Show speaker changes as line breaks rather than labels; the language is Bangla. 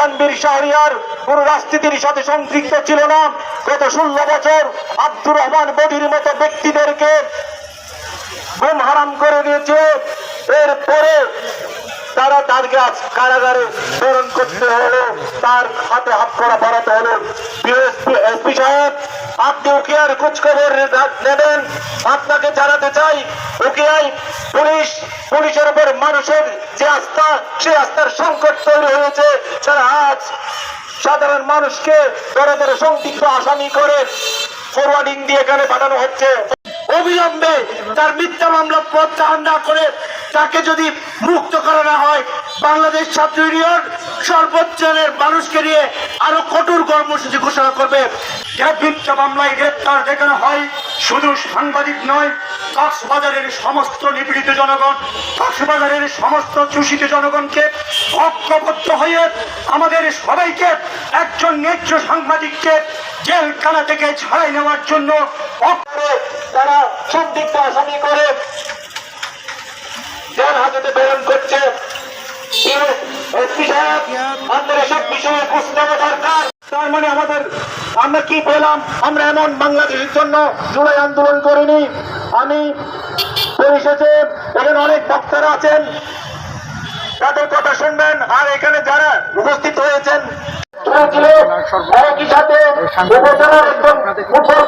তানবীর শাহরিয়ার কোন রাজনীতির সাথে সম্পৃক্ত ছিল না। গত ষোলো বছর আব্দুর রহমান বদির মতো ব্যক্তিদেরকে ঘুম হারাম করে দিয়েছে। এরপরে তারা তারকে আজ কারাগারে প্রেরণ করতে হলো। তার হাতে হাত করা পড়াতে হলো। এসপি সাহেব, আপনি উকিয়ার খোঁজখবর নেবেন। আপনাকে জানাতে চাই উকিয়াই পুলিশ, পুলিশের উপর মানুষের যে আস্থা, সেই আস্থার সংকট তৈরি হয়েছে। তারা আজ সাধারণ মানুষকে বড় বড় সংক্ষিপ্ত আসামি করে ফরওয়ার্ডিং দিয়ে এখানে পাঠানো হচ্ছে। অবিলম্বে তার মিথ্যা মামলা প্রত্যাহার না করে তাকে যদি মুক্ত করা না হয়, বাংলাদেশ ছাত্র ইউনিয়ন সর্বোচ্চের মানুষকে নিয়ে আরও কঠোর কর্মসূচি ঘোষণা করবে।
মিথ্যা মামলায় গ্রেপ্তার দেখানো হয় শুধু সাংবাদিক নয়, কক্সবাজারের সমস্ত নিপীড়িত জনগণ, কক্সবাজারের সমস্ত চূষিত জনগণকে ঐক্যবদ্ধ হয়ে আমাদের সবাইকে একজন ন্যায্য সাংবাদিককে জেলখানা থেকে ছাড়াই নেওয়ার জন্য
তারা সন্দিগ্ধ আসামি করে জেল হাজতে প্রেরণ করছে। এসপি সাহেব এসব বিষয়ে নেওয়া দরকার। তার মানে আমাদের, আমরা কি পেলাম? আমরা এমন বাংলাদেশের জন্য জুলাই আন্দোলন করিনি। আমি পরিশেষে এখানে অনেক বক্তারা আছেন। তাদের কথা শুনবেন। আর এখানে যারা উপস্থিত হয়েছেন ফুটবল